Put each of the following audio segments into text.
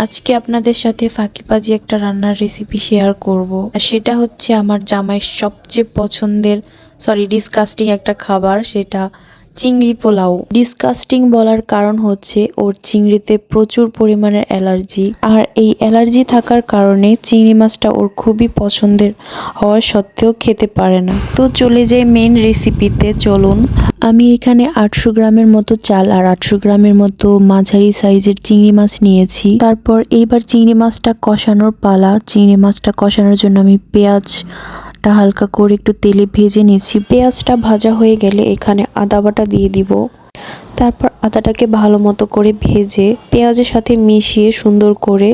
আজকে আপনাদের সাথে ফাঁকিবাজি একটা রান্নার রেসিপি শেয়ার করব। আর সেটা হচ্ছে আমার জামাইয়ের সবচেয়ে পছন্দের সরি ডিসকাস্টিং একটা খাবার, সেটা চিংড়ি পোলাও। ডিসকাস্টিং বলার কারণ হচ্ছে ওর চিংড়িতে প্রচুর পরিমাণের অ্যালার্জি। আর এই অ্যালার্জি থাকার কারণে চিংড়ি মাছটা ওর খুবই পছন্দের হওয়া সত্ত্বেও খেতে পারে না। তো চলে যাই মেন রেসিপিতে চলুন। আমি এখানে আটশো গ্রামের মতো চাল আর আটশো গ্রামের মতো মাঝারি সাইজের চিংড়ি মাছ নিয়েছি। তারপর এইবার চিংড়ি মাছটা কষানোর পালা। চিংড়ি মাছটা কষানোর জন্য আমি পেঁয়াজটা হালকা করে একটু তেলে ভেজে নিয়েছি পেঁয়াজটা ভাজা হয়ে গেলে এখানে আদা বাটা দিয়ে দিব। তারপর আদাটাকে ভালো মতো করে ভেজে পেঁয়াজের সাথে মিশিয়ে সুন্দর করে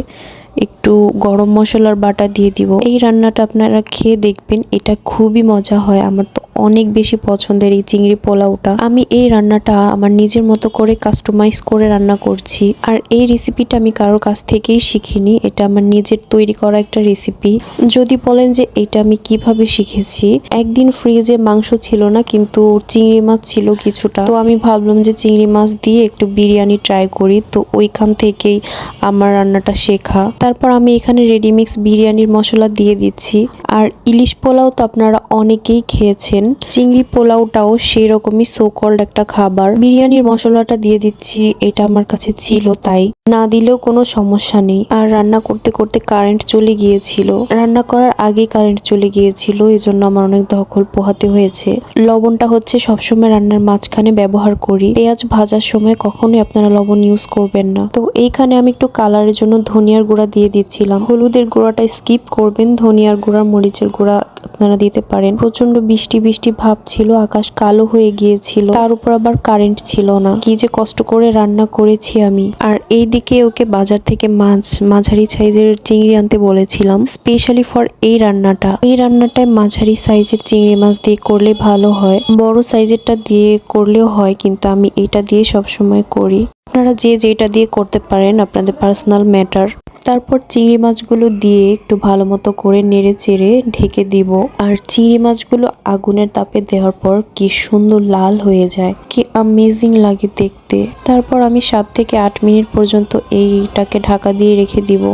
একটু গরম মশলার বাটা দিয়ে দিব। এই রান্নাটা আপনারা খেয়ে দেখবেন, এটা খুবই মজা হয়। আমার তো অনেক বেশি পছন্দের এই চিংড়ি পোলাওটা। আমি এই রান্নাটা আমার নিজের মতো করে কাস্টমাইজ করে রান্না করছি। আর এই রেসিপিটা আমি কারোর কাছ থেকেই শিখিনি। এটা আমার নিজের তৈরি করা একটা রেসিপি যদি বলেন যে এটা আমি কীভাবে শিখেছি, একদিন ফ্রিজে মাংস ছিল না, কিন্তু চিংড়ি মাছ ছিল কিছুটা। তো আমি ভাবলাম যে চিংড়ি মাছ দিয়ে একটু বিরিয়ানি ট্রাই করি। তো ওইখান থেকেই আমার রান্নাটা শেখা। তারপর আমি এখানে রেডিমিক্স বিরিয়ানির মশলা দিয়ে দিচ্ছি। আর ইলিশ পোলাও তো আপনারা অনেকেই খেয়েছেন। চিংড়ি পোলাওটাও সেই রকমই সোকল্ড একটা খাবার। বিরিয়ানির মশলাটা দিয়ে দিচ্ছি, এটা আমার কাছে ছিল, তাই। না দিলেও কোনো সমস্যা নেই। আর রান্না করতে করতে কারেন্ট চলে গিয়েছিল। রান্না করার আগেই কারেন্ট চলে গিয়েছিল, এজন্য আমার অনেক দখল পোহাতে হয়েছে। লবণটা হচ্ছে সবসময় রান্নার মাঝখানে ব্যবহার করি। পেঁয়াজ ভাজার সময় কখনোই আপনারা লবণ ইউজ করবেন না। তো এইখানে আমি একটু কালারের জন্য ধনিয়ার গুঁড়া দিয়ে দিচ্ছিলাম। হলুদের গুঁড়াটা স্কিপ করবেন। ধনিয়ার গুঁড়া, মরিচের গুঁড়া আপনারা দিতে পারেন। প্রচণ্ড বৃষ্টি বৃষ্টি ভাব ছিল, আকাশ কালো হয়ে গিয়েছিল। তার উপর আবার কারেন্ট ছিল না। কি যে কষ্ট করে রান্না করেছি আমি। আর এইদিকে ওকে বাজার থেকে মাছ, মাঝারি সাইজের চিংড়ি আনতে বলেছিলাম। স্পেশালি ফর এই রান্নাটা। এই রান্নাটায় মাঝারি সাইজের চিংড়ি মাছ দিয়ে করলে ভালো হয়। বড় সাইজেরটা দিয়ে করলেও হয়, কিন্তু আমি এটা দিয়ে সবসময় করি। আপনারা যে যেটা দিয়ে করতে পারেন, আপনাদের পার্সোনাল ম্যাটার তারপর চিংড়ি মাছগুলো দিয়ে একটু ভালো মতো করে নেড়ে চেড়ে ঢেকে দিব। আর চিংড়ি মাছগুলো আগুনের তাপে দেওয়ার পর কি সুন্দর লাল হয়ে যায়। কি আমেজিং লাগে দেখতে। তারপর আমি সাত থেকে আট মিনিট পর্যন্ত এইটাকে ঢাকা দিয়ে রেখে দিব।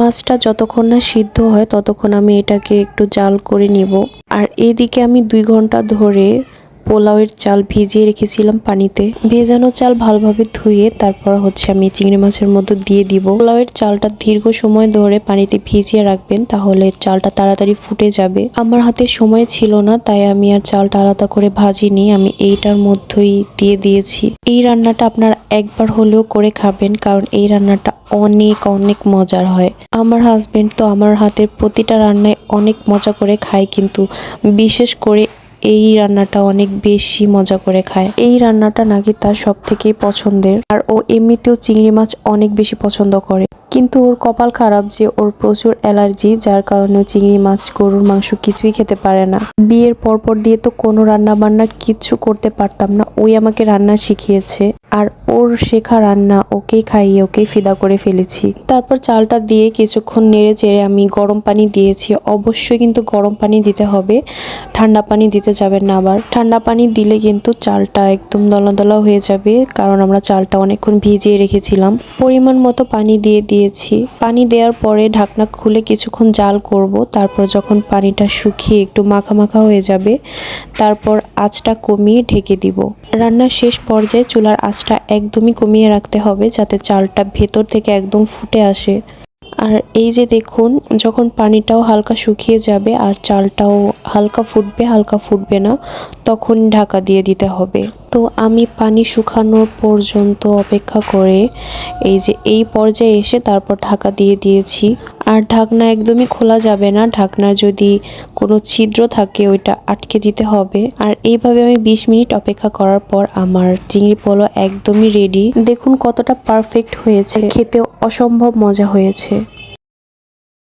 মাছটা যতক্ষণ না সিদ্ধ হয় ততক্ষণ আমি এটাকে একটু জাল করে নিব। আর এদিকে আমি দুই ঘণ্টা ধরে পোলাওয়ের চাল ভিজিয়ে রেখেছিলাম পানিতে। ভেজানো চাল ভালোভাবে ধুয়ে তারপর হচ্ছে আমি চিংড়ি মাছের মধ্যে দিয়ে দিব। পোলাওয়ের চালটা দীর্ঘ সময় ধরে পানিতে ভিজিয়ে রাখবেন, তাহলে চালটা তাড়াতাড়ি ফুটে যাবে। আমার হাতে সময় ছিল না, তাই আমি আর চালটা আলাদা করে ভাজিনি, আমি এইটার মধ্যেই দিয়ে দিয়েছি। এই রান্নাটা আপনারা একবার হলেও করে খাবেন, কারণ এই রান্নাটা অনেক অনেক মজার হয়। আমার হাজবেন্ড তো আমার হাতের প্রতিটা রান্নায় অনেক মজা করে খায়, কিন্তু বিশেষ করে এই রান্নাটা অনেক বেশি মজা করে খায়। এই রান্নাটা নাকি তার সব থেকে পছন্দের। আর ও এমনিতেও চিংড়ি মাছ অনেক বেশি পছন্দ করে। কিন্তু ওর কপাল খারাপ যে ওর প্রচুর অ্যালার্জি, যার কারণে চিংড়ি মাছ, গরুর মাংস কিছুই খেতে পারে না। বিয়ের পরপর দিয়ে তো কোনো রান্না বান্না কিছু করতে পারতাম না। ওই আমাকে রান্না শিখিয়েছে। আর ওর শেখা রান্না ওকেই খাইয়ে ওকেই ফিদা করে ফেলেছি। তারপর চালটা দিয়ে কিছুক্ষণ নেড়ে চেড়ে আমি গরম পানি দিয়েছি। অবশ্যই কিন্তু গরম পানি দিতে হবে, ঠান্ডা পানি দিতে যাবেন না আবার। ঠান্ডা পানি দিলে কিন্তু চালটা একদম দলা দলা হয়ে যাবে, কারণ আমরা চালটা অনেকক্ষণ ভিজিয়ে রেখেছিলাম। পরিমাণ মতো পানি দিয়ে দিয়েছি। পানি দেওয়ার পরে ঢাকনা খুলে কিছুক্ষণ জাল করব, তারপর যখন পানিটা শুকিয়ে একটু মাখা মাখা হয়ে যাবে, তারপর আঁচটা কমিয়ে ঢেকে দিব। রান্নার শেষ পর্যায়ে চুলার আঁচটা একদমই কমিয়ে রাখতে হবে যাতে চালটা ভেতর থেকে একদম ফুটে আসে। আর এই যে দেখুন, যখন পানিটাও হালকা শুকিয়ে যাবে আর চালটাও হালকা ফুটবে হালকা ফুটবে না, তখন ঢাকা দিয়ে দিতে হবে। তো আমি পানি শুকানোর পর্যন্ত অপেক্ষা করে এই যে এই পর্যায়ে এসে তারপর ঢাকা দিয়ে দিয়েছি। আর ঢাকনা একদমই খোলা যাবে না। ঢাকনার যদি কোনো ছিদ্র থাকে, ওইটা আটকে দিতে হবে। আর এইভাবে আমি বিশ মিনিট অপেক্ষা করার পর আমার চিংড়ি পোলো একদমই রেডি দেখুন কতটা পারফেক্ট হয়েছে। খেতে অসম্ভব মজা হয়েছে।